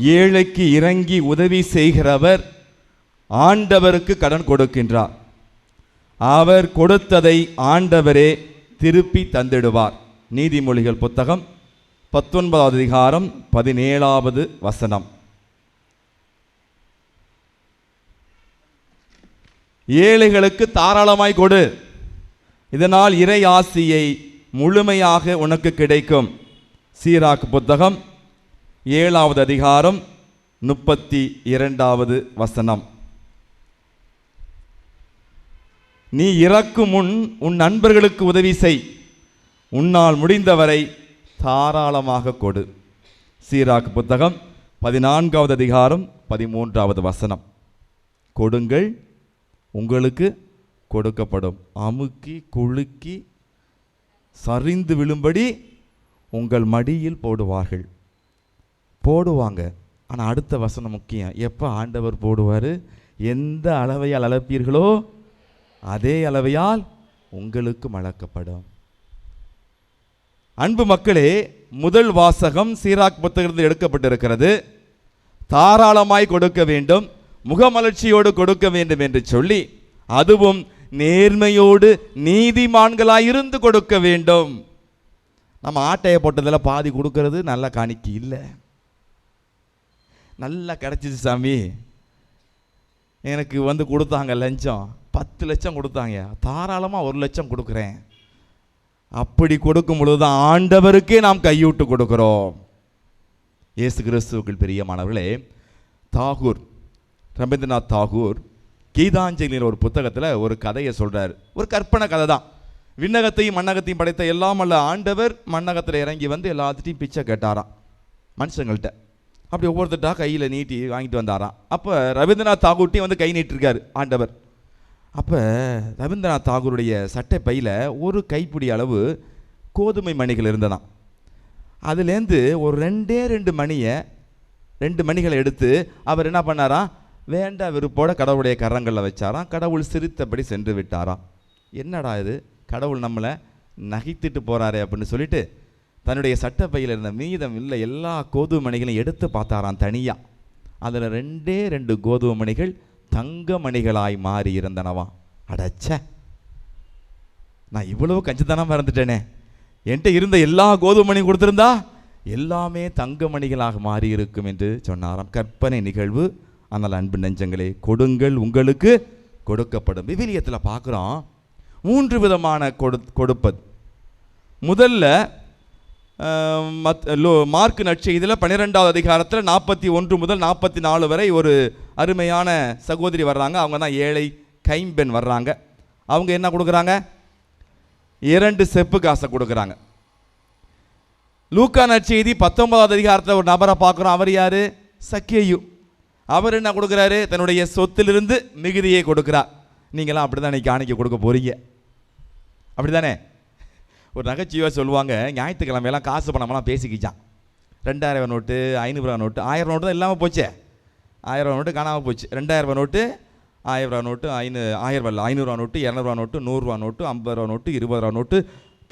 ஏழைக்கு இறங்கி உதவி செய்கிறவர் ஆண்டவருக்கு கடன் கொடுக்கின்றார். அவர் கொடுத்ததை ஆண்டவரே திருப்பி தந்திடுவார். நீதிமொழிகள் புத்தகம் பத்தொன்பதாவது அதிகாரம் பதினேழாவது வசனம். ஏழைகளுக்கு தாராளமாய் கொடு. இதனால் இறை ஆசியை முழுமையாக உனக்கு கிடைக்கும். சீராக்கு புத்தகம் ஏழாவது அதிகாரம் முப்பத்தி இரண்டாவது வசனம். நீ இறக்கும் முன் உன் நண்பர்களுக்கு உதவி செய். உன்னால் முடிந்தவரை தாராளமாக கொடு. சீராக்கு புத்தகம் பதினான்காவது அதிகாரம் பதிமூன்றாவது வசனம். கொடுங்கள் உங்களுக்கு கொடுக்கப்படும். அமுக்கி குலுக்கி சரிந்து விழும்படி உங்கள் மடியில் போடுவார்கள். போடுவாங்க. ஆனால் அடுத்த வசனம் முக்கியம். எப்போ ஆண்டவர் போடுவார்? எந்த அளவையால் அளப்பீர்களோ அதே அளவையால் உங்களுக்கும் அளக்கப்படும். அன்பு மக்களே முதல் வாசகம் சீராக் புத்தகத்தில் எடுக்கப்பட்டிருக்கிறது. தாராளமாய் கொடுக்க வேண்டும். முகமலர்ச்சியோடு கொடுக்க வேண்டும் என்று சொல்லி அதுவும் நேர்மையோடு நீதிமான்களாய் இருந்து கொடுக்க வேண்டும். நம்ம ஆட்டையை போட்டதில் பாதி கொடுக்கறது நல்ல காணிக்கு இல்லை. நல்லா கிடச்சிச்சு சாமி. எனக்கு வந்து கொடுத்தாங்க லஞ்சம். பத்து லட்சம் கொடுத்தாங்க. தாராளமாக ஒரு லட்சம் கொடுக்குறேன். அப்படி கொடுக்கும் பொழுது தான் ஆண்டவருக்கே நாம் கையூட்டு கொடுக்குறோம். இயேசு கிறிஸ்துவுக்குள் பிரியமானவர்களே தாகூர் ரவீந்திரநாத் தாகூர் கீதாஞ்சலின் ஒரு புத்தகத்தில் ஒரு கதையை சொல்கிறார் ஒரு கற்பனை கதை தான். விண்ணகத்தையும் மண்ணகத்தையும் படைத்த எல்லாம் அல்ல ஆண்டவர் மண்ணகத்தில் இறங்கி வந்து எல்லாத்துட்டையும் பிச்சை கேட்டாராம். மனுஷங்கள்கிட்ட அப்படி ஒவ்வொருத்தட்டா கையில் நீட்டி வாங்கிட்டு வந்தாராம். அப்போ ரவீந்திரநாத் தாகூர்ட்டையும் வந்து கை நீட்டிருக்காரு ஆண்டவர். அப்போ ரவீந்திரநாத் தாகூருடைய சட்டை பையில் ஒரு கைப்பிடி அளவு கோதுமை மணிகள் இருந்ததாம். அதுலேருந்து ஒரு ரெண்டே ரெண்டு மணியை ரெண்டு மணிகளை எடுத்து அவர் என்ன பண்ணாராம்? வேண்டா விருப்போட கடவுளுடைய கரங்களில் வச்சாராம். கடவுள் சிரித்தபடி சென்று விட்டாராம். என்னடா இது? கடவுள் நம்மளை நகைத்துட்டு போகிறாரே அப்படின்னு சொல்லிட்டு தன்னுடைய சட்டப்பையில் இருந்த மீதம் இல்லை எல்லா கோதுமை மணிகளையும் எடுத்து பார்த்தாராம் தனியாக அதில் ரெண்டே ரெண்டு கோதுமை மணிகள் தங்க மணிகளாய் மாறி இருந்தனவாம் அடச்ச. நான் இவ்வளவு கஞ்சித்தனமாக இருந்துட்டேனே. என்கிட்ட இருந்த எல்லா கோதுமை மணியும் கொடுத்துருந்தா எல்லாமே தங்க மணிகளாக மாறி இருக்கும் என்று சொன்னாராம். கற்பனை நிகழ்வு. ஆனால் அன்பு நெஞ்சங்களே கொடுங்கள் உங்களுக்கு கொடுக்கப்படும். விவிலியத்தில் பார்க்குறோம். மூன்று விதமான கொடு கொடுப்பது. முதல்ல மத் லோ மார்க் நற்செய்தியில் பன்னிரெண்டாவது அதிகாரத்தில் நாற்பத்தி ஒன்று முதல் நாற்பத்தி நாலு வரை ஒரு அருமையான சகோதரி வர்றாங்க. அவங்க தான் ஏழை கைம்பெண் வர்றாங்க. அவங்க என்ன கொடுக்குறாங்க? இரண்டு செப்பு காசை கொடுக்குறாங்க. லூக்கா நற்செய்தி பத்தொன்பதாவது அதிகாரத்தில் ஒரு நபரை பார்க்குறோம். அவர் யார்? சக்கியு. அவர் என்ன கொடுக்குறாரு? தன்னுடைய சொத்திலிருந்து மிகுதியை கொடுக்குறார். நீங்களாம் அப்படி தான் இன்னைக்கு காணிக்க கொடுக்க போகிறீங்க அப்படி தானே ஒரு நகைச்சுவையாக சொல்லுவாங்க. ஞாயிற்றுக்கிழமையெல்லாம் காசு பணமெல்லாம் பேசிக்கிச்சான். ரெண்டாயிரம் ரூபா நோட்டு ஐநூறுரூவா நோட்டு ஆயிரம் நோட்டு தான் இல்லாமல் போச்சே. ஆயிரம் ரூபா நோட்டு காணாமல் போச்சு. ரெண்டாயிரம் ரூபா நோட்டு ஆயிரம் ரூபா நோட்டு ஐநூ ஆயிரம் ரூபா இல்லை ஐநூறுரூவா நோட்டு இரநூறுவா நோட்டு நூறுரூவா நோட்டு ஐம்பது ரூபா நோட்டு இருபது ரூபா நோட்டு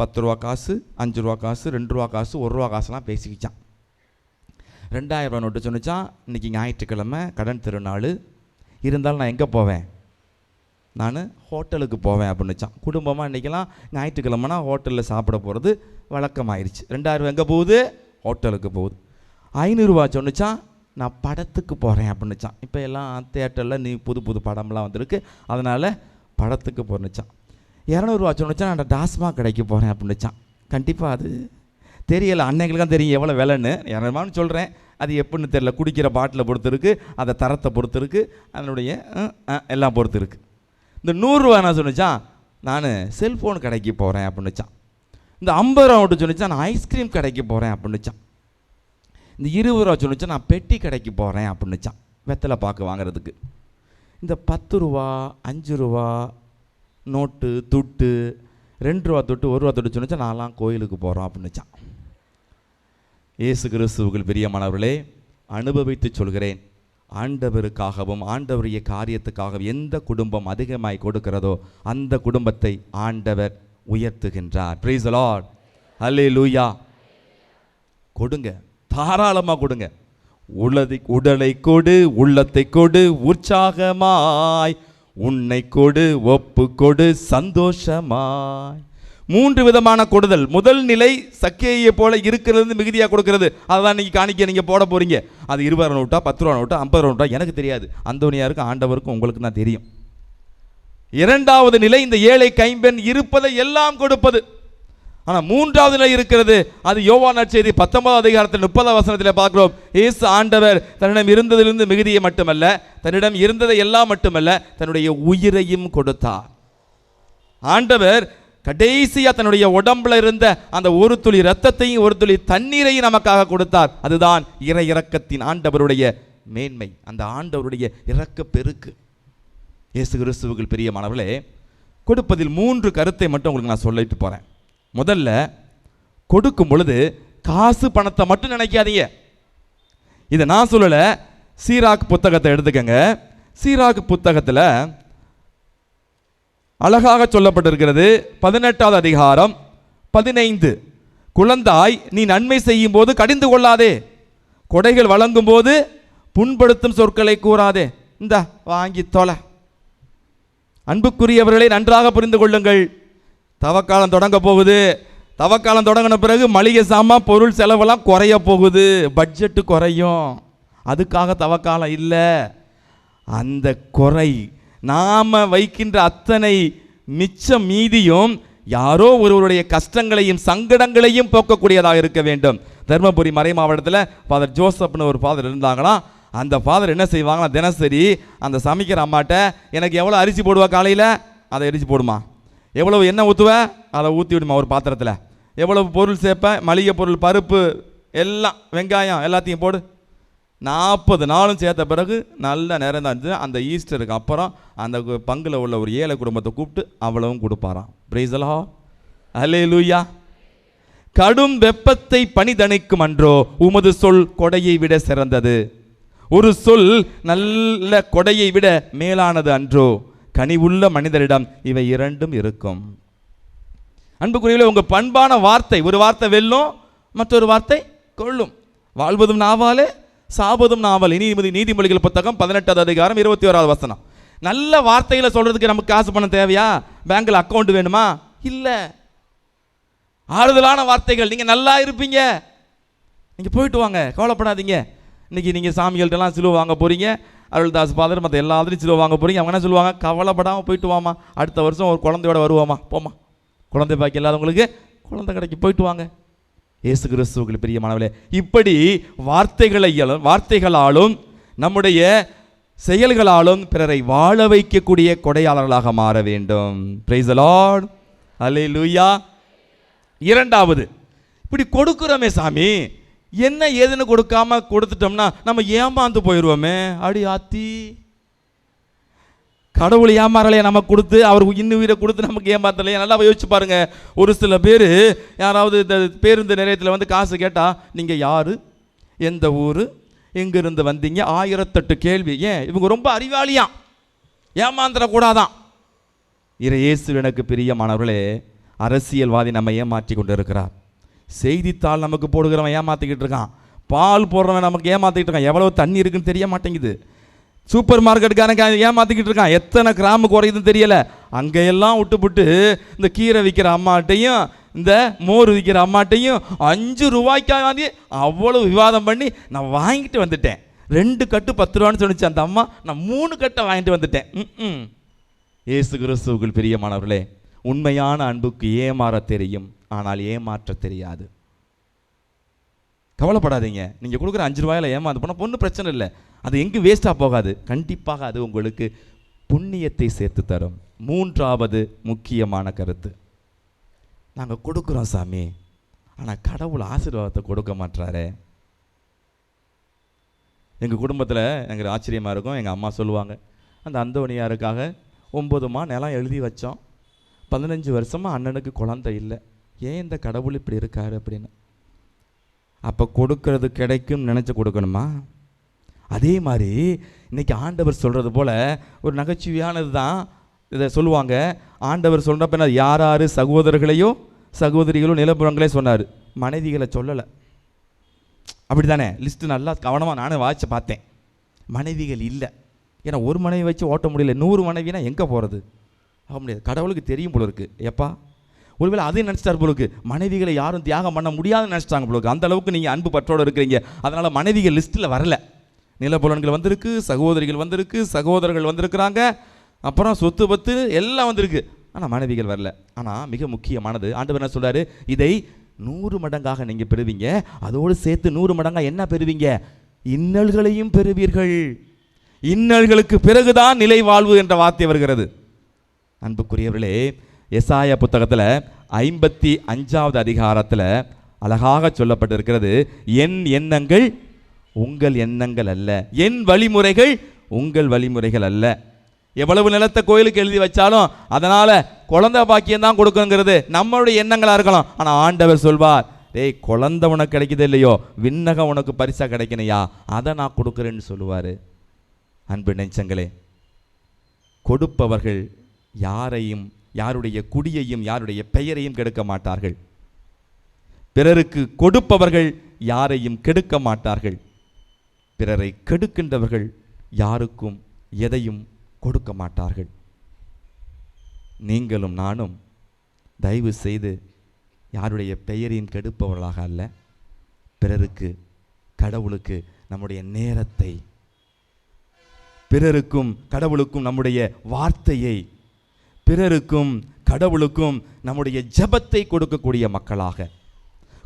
பத்து ரூபா காசு அஞ்சு ரூபா காசு ரெண்டு ரூபா காசு ஒரு ரூபா காசுலாம் பேசிக்கிச்சான். ரெண்டாயிரம் ரூபா நோட்டு சொன்னிச்சான் இன்னைக்கு ஞாயிற்றுக்கிழமை கடன் திருநாள். இருந்தாலும் நான் எங்கே போவேன்? நான் ஹோட்டலுக்கு போவேன் அப்படின்னுச்சான் குடும்பமாக இன்றைக்கெல்லாம் ஞாயிற்றுக்கிழமைனா ஹோட்டலில் சாப்பிட போகிறது வழக்கமாயிருச்சு. ரெண்டாயிரம் எங்கே போகுது? ஹோட்டலுக்கு போகுது. ஐநூறுரூவா சொன்னிச்சான் நான் படத்துக்கு போகிறேன் அப்படின்னுச்சான் இப்போ எல்லாம் தேட்டரில் நீ புது புது படம்லாம் வந்திருக்கு. அதனால் படத்துக்கு போகிறேன்னுச்சான் இரநூறுவா சொன்னிச்சான் நான் டாஸ்மாக் கடைக்கு போகிறேன் அப்படின்னுச்சான் கண்டிப்பாக அது தெரியலை. அன்னைங்களுக்கு தான் தெரியும் எவ்வளோ விலைன்னு. இரநூறுவான்னு சொல்கிறேன் அது எப்படின்னு தெரியல. குடிக்கிற பாட்டிலை பொறுத்து இருக்குது அதை தரத்தை பொறுத்து இருக்குது அதனுடைய எல்லாம் பொறுத்து இருக்குது இந்த நூறுரூவா என்ன சொன்னிச்சான் நான் செல்ஃபோன் கடைக்கு போகிறேன் அப்படின்னுச்சான் இந்த ஐம்பது ரூபா மட்டும் சொன்னிச்சான் நான் ஐஸ்கிரீம் கடைக்கு போகிறேன் அப்படின்னுச்சான் இந்த இருபது ரூபா சொன்னிச்சான் நான் பெட்டி கடைக்கு போகிறேன் அப்படின்னுச்சான் வெத்தலை பாக்கு வாங்குறதுக்கு. இந்த பத்து ரூபா அஞ்சு ரூபா நோட்டு துட்டு ரெண்டு ரூபா தொட்டு ஒரு ரூபா தொட்டு சொன்னிச்சா நான்லாம் கோயிலுக்கு போகிறோம் அப்படின்னுச்சான் இயேசு கிறிஸ்துவுக்குள் பிரியமானவர்களே அனுபவித்து சொல்கிறேன். ஆண்டவருக்காகவும் ஆண்டவருடைய காரியத்துக்காகவும் எந்த குடும்பம் அதிகமாய் கொடுக்கிறதோ அந்த குடும்பத்தை ஆண்டவர் உயர்த்துகின்றார். ப்ரீஸ் லார்ட் அல்லே லூயா கொடுங்க. தாராளமாக கொடுங்க. உளதி உடலை கொடு உள்ளத்தை கொடு உற்சாகமாய் உன்னை கொடு ஒப்பு கொடு சந்தோஷமாய். மூன்று விதமான கொடுதல். முதல் நிலை சக்கையை போல இருக்கிறது மிகுதியாக கொடுக்கிறது. அதான் நீங்கள் காணிக்க நீங்கள் போட போகிறீங்க அது இருபது ரூபா நோட்டா பத்து ரூபா நோட்டா ஐம்பது ரூபா நோட்டா எனக்கு தெரியாது. அந்தோனியாருக்கும் ஆண்டவருக்கும் உங்களுக்கு தான் தெரியும். இரண்டாவது நிலை இந்த ஏழை கைம்பெண் இருப்பதை எல்லாம் கொடுப்பது. ஆனால் மூன்றாவது நிலை இருக்கிறது அது யோவா நற்செய்தி பத்தொன்பதாம் அதிகாரத்தில் முப்பதாம் வசனத்தில் பார்க்கிறோம். இயேசு ஆண்டவர் தன்னிடம் இருந்ததிலிருந்து மிகுதியை மட்டுமல்ல தன்னிடம் இருந்ததை எல்லாம் மட்டுமல்ல தன்னுடைய உயிரையும் கொடுத்தார். ஆண்டவர் கடைசியா தன்னுடைய உடம்புல இருந்த அந்த ஒரு துளி ரத்தத்தையும் ஒரு துளி தண்ணீரையும் நமக்காக கொடுத்தார். அதுதான் இறை இறக்கத்தின் ஆண்டவருடைய மேன்மை. அந்த ஆண்டவருடைய இறக்க பெருக்கு. இயேசு கிறிஸ்துவுக்கு பிரியமானவர்களே கொடுப்பதில் மூன்று கருத்தை மட்டும் உங்களுக்கு நான் சொல்லிட்டு போறேன். முதல்ல கொடுக்கும் பொழுது காசு பணத்தை மட்டும் நினைக்காதீங்க. இதை நான் சொல்லலை. சீராக் புத்தகத்தை எடுத்துக்கங்க. சீராக் புத்தகத்தில் அழகாக சொல்லப்பட்டிருக்கிறது. பதினெட்டாவது அதிகாரம் பதினைந்து. குழந்தாய் நீ நன்மை செய்யும் போது கடிந்து கொள்ளாதே. கொடைகள் வழங்கும் போது புண்படுத்தும் சொற்களை கூறாதே. இந்த வாங்கி தொலை. அன்புக்குரியவர்களை நன்றாக புரிந்து கொள்ளுங்கள். தவக்காலம் தொடங்க போகுது. தவக்காலம் தொடங்கின பிறகு மளிகை சாமான் பொருள் செலவெல்லாம் குறைய போகுது. பட்ஜெட்டு குறையும். அதுக்காக தவக்காலம் இல்லை. அந்த குறை நாம் வைக்கின்ற அத்தனை மிச்சம் மீதியும் யாரோ ஒருவருடைய கஷ்டங்களையும் சங்கடங்களையும் போக்கக்கூடியதாக இருக்க வேண்டும். தருமபுரி மறை மாவட்டத்தில் ஃபாதர் ஜோசப்னு ஒரு ஃபாதர் இருந்தாங்களாம் அந்த ஃபாதர் என்ன செய்வாங்கன்னா தினசரி அந்த சமைக்கிற அம்மாட்ட எனக்கு எவ்வளோ அரிசி போடுவா காலையில்? அதை அரிசி போடுமா. எவ்வளவு எண்ணெய் ஊற்றுவ அதை ஊற்றி விடுமா ஒரு பாத்திரத்தில். எவ்வளவு பொருள் சேர்ப்பேன் மளிகை பொருள் பருப்பு எல்லாம் வெங்காயம் எல்லாத்தையும் போடு. நாற்பது நாளும் சேர்த்த பிறகு நல்ல நேரம் தான் இருந்துச்சு அந்த ஈஸ்டருக்கு அப்புறம் அந்த பங்கில் பங்குல உள்ள ஒரு ஏழை குடும்பத்தை கூப்பிட்டு அவ்வளவும் கொடுப்பாராம். பிரேசலா அலே லூயா கடும் வெப்பத்தை பணிதணிக்கும் அன்றோ உமது சொல் கொடையை விட சிறந்தது. ஒரு சொல் நல்ல கொடையை விட மேலானது அன்றோ கனிவுள்ள மனிதரிடம் இவை இரண்டும் இருக்கும். அன்புக்குரியவில் உங்கள் பண்பான வார்த்தை ஒரு வார்த்தை வெல்லும் மற்றொரு வார்த்தை கொள்ளும். வாழ்வதும் நாவாலே சாபதும் நாவல். நீதிமதி நீதிமொழிகள் புத்தகம் பதினெட்டாவது அதிகாரம் இருபத்தி ஓராவது வசனம். நல்ல வார்த்தைகளை சொல்கிறதுக்கு நமக்கு காசு பணம் தேவையா? பேங்கில் அக்கௌண்ட் வேணுமா? இல்லை. ஆறுதலான வார்த்தைகள். நீங்கள் நல்லா இருப்பீங்க. நீங்கள் போயிட்டு வாங்க. கவலைப்படாதீங்க. இன்னைக்கு நீங்கள் சாமிகள்ட்டெல்லாம் சிலுவை வாங்க போகிறீங்க அருள்தாஸ் ஃபாதர் மற்ற எல்லாத்துலையும் சிலுவை வாங்க போகிறீங்க அவங்க என்ன சொல்லுவாங்க? கவலைப்படாமல் போயிட்டு வாமா அடுத்த வருஷம் ஒரு குழந்தையோட வருவாமா போமா குழந்தை பாக்கி இல்லாதவங்களுக்கு குழந்தை கடைக்கு போயிட்டு வாங்க. இயேசு கிறிஸ்துவுக்கு பிரியமானவர்களே இப்படி வார்த்தைகளை வார்த்தைகளாலும் நம்முடைய செயல்களாலும் பிறரை வாழ வைக்கக்கூடிய கொடையாளர்களாக மாற வேண்டும். பிரைஸ் லார்ட் லூயா இரண்டாவது இப்படி கொடுக்குறோமே சாமி. என்ன ஏதுன்னு கொடுக்காம கொடுத்துட்டோம்னா நம்ம ஏமாந்து போயிடுவோமே அடி ஆத்தி. கடவுள் ஏமாறலையே நம்ம கொடுத்து? அவர் இன்னும் உயிரை கொடுத்து நமக்கு ஏமாத்தலையே? நல்லா யோசிச்சு பாருங்க. ஒரு சில பேர் யாராவது இந்த பேருந்து நிலையத்தில் வந்து காசு கேட்டால் நீங்கள் யார்? எந்த ஊர்? எங்கேருந்து வந்தீங்க? ஆயிரத்தெட்டு கேள்வி. ஏன்? இவங்க ரொம்ப அறிவாளியாம் ஏமாந்துடக்கூடாதான். இறை இயேசு எனக்கு பிரியமானவர்களே அரசியல்வாதி நம்ம ஏமாற்றி கொண்டு இருக்கிறார் செய்தித்தாள் நமக்கு போடுகிறவன் ஏமாற்றிக்கிட்டு இருக்கான். பால் போடுறவன் நமக்கு ஏமாற்றிக்கிட்டு இருக்கான். எவ்வளோ தண்ணி இருக்குன்னு தெரிய மாட்டேங்குது. சூப்பர் மார்க்கெட்டுக்காரங்க ஏமாற்றிக்கிட்டு இருக்கான். எத்தனை கிராமு குறையுதுன்னு தெரியல. அங்கெல்லாம் விட்டுப்புட்டு இந்த கீரை விற்கிற அம்மாட்டையும் இந்த மோர் விற்கிற அம்மாட்டையும் அஞ்சு ரூபாய்க்காக வாங்கி விவாதம் பண்ணி நான் வாங்கிட்டு வந்துட்டேன். ரெண்டு கட்டு பத்து ரூபான்னு சொன்னிச்சு அந்த அம்மா. நான் மூணு கட்டை வாங்கிட்டு வந்துட்டேன். ம் ஏசு கிறிஸ்துவுக்குள் பிரியமானவர்களே உண்மையான அன்புக்கு ஏமாற தெரியும். ஆனால் ஏமாற்ற தெரியாது. கவலைப்படாதீங்க. நீங்கள் கொடுக்குற அஞ்சு ரூபாயில் ஏமாந்து போனால் பொண்ணு பிரச்சனை இல்லை. அது எங்கே வேஸ்ட்டாக போகாது. கண்டிப்பாக அது உங்களுக்கு புண்ணியத்தை சேர்த்து தரும். மூன்றாவது முக்கியமான கருத்து. நாங்கள் கொடுக்குறோம் சாமி. ஆனால் கடவுள் ஆசீர்வாதத்தை கொடுக்க மாட்றாரே. எங்கள் குடும்பத்தில் எங்களுக்கு ஆச்சரியமாக இருக்கும். எங்கள் அம்மா சொல்லுவாங்க அந்த அந்தோணியாருக்காக ஒம்பது மா நிலம் எழுதி வச்சோம். பதினஞ்சு வருஷமாக அண்ணனுக்கு குழந்தை இல்லை. ஏன் இந்த கடவுள் இப்படி இருக்கார் அப்படின்னு? அப்போ கொடுக்கறது கிடைக்கும் நினச்சி கொடுக்கணுமா? அதே மாதிரி இன்னைக்கு ஆண்டவர் சொல்கிறது போல் ஒரு நகைச்சுவையானது தான். இதை சொல்லுவாங்க. ஆண்டவர் சொல்கிறப்ப என்ன? யார் யார் சகோதரர்களையும் சகோதரிகளும் நிலப்புறங்களே சொன்னார். மனைவிகளை சொல்லலை. அப்படி தானே லிஸ்ட்டு நல்லா கவனமாக நானே வாய்ச்சி பார்த்தேன். மனைவிகள் இல்லை. ஏன்னா ஒரு மனைவி வச்சு ஓட்ட முடியல. நூறு மனைவினா எங்கே போகிறது ஆக முடியாது. கடவுளுக்கு தெரியும் போல இருக்குது எப்பா ஒருவேளை அதையும் நினச்சிட்டார் போலுக்கு மனைவிகளை யாரும் தியாகம் பண்ண முடியாதுன்னு நினச்சிட்டாங்க போல அந்த அளவுக்கு நீங்கள் அன்பு பற்றோடு இருக்கிறீங்க. அதனால் மனைவிகள் லிஸ்ட்டில் வரல. நிலப்புலன்கள் வந்திருக்கு சகோதரிகள் வந்திருக்கு சகோதரர்கள் வந்திருக்கிறாங்க. அப்புறம் சொத்து பத்து எல்லாம் வந்திருக்கு. ஆனால் மனைவிகள் வரல. ஆனால் மிக முக்கியமானது ஆண்டவர் என்ன சொல்கிறாரு இதை நூறு மடங்காக நீங்கள் பெறுவீங்க. அதோடு சேர்த்து நூறு மடங்காக என்ன பெறுவீங்க? இன்னல்களையும் பெறுவீர்கள். இன்னல்களுக்கு பிறகுதான் நிலை வாழ்வு என்ற வார்த்தை வருகிறது. அன்புக்குரியவர்களே எசாய புத்தகத்தில் ஐம்பத்தி அஞ்சாவது அதிகாரத்தில் அழகாக சொல்லப்பட்டிருக்கிறது என் எண்ணங்கள் உங்கள் எண்ணங்கள் அல்ல. என் வழிமுறைகள் உங்கள் வழிமுறைகள் அல்ல. எவ்வளவு நிலத்தை கோயிலுக்கு எழுதி வச்சாலும் அதனால குழந்தை பாக்கியம் தான் கொடுக்கணுங்கிறது நம்மளுடைய எண்ணங்களா இருக்கலாம். ஆனா ஆண்டவர் சொல்வார் டேய் குழந்தை உனக்கு கிடைக்குது இல்லையோ விண்ணகம் உனக்கு பரிசா கிடைக்கணையா அதை நான் கொடுக்குறேன்னு சொல்லுவாரு. அன்பு நெஞ்சங்களே கொடுப்பவர்கள் யாரையும் யாருடைய குடியையும் யாருடைய பெயரையும் கெடுக்க மாட்டார்கள். பிறருக்கு கொடுப்பவர்கள் யாரையும் கெடுக்க மாட்டார்கள். பிறரை கெடுக்கின்றவர்கள் யாருக்கும் எதையும் கொடுக்க மாட்டார்கள். நீங்களும் நானும் தயவு செய்து யாருடைய பெயரையும் கெடுப்பவர்களாக அல்ல பிறருக்கு கடவுளுக்கு நம்முடைய நேரத்தை பிறருக்கும் கடவுளுக்கும் நம்முடைய வார்த்தையை பிறருக்கும் கடவுளுக்கும் நம்முடைய ஜெபத்தை கொடுக்கக்கூடிய மக்களாக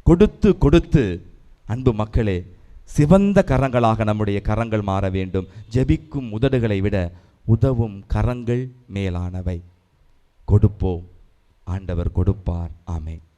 கொடுத்து கொடுத்து அன்பு மக்களே சிவந்த கரங்களாக நம்முடைய கரங்கள் மாற வேண்டும். ஜெபிக்கும் உதடுகளை விட உதவும் கரங்கள் மேலானவை. கொடுப்போம். ஆண்டவர் கொடுப்பார். ஆமே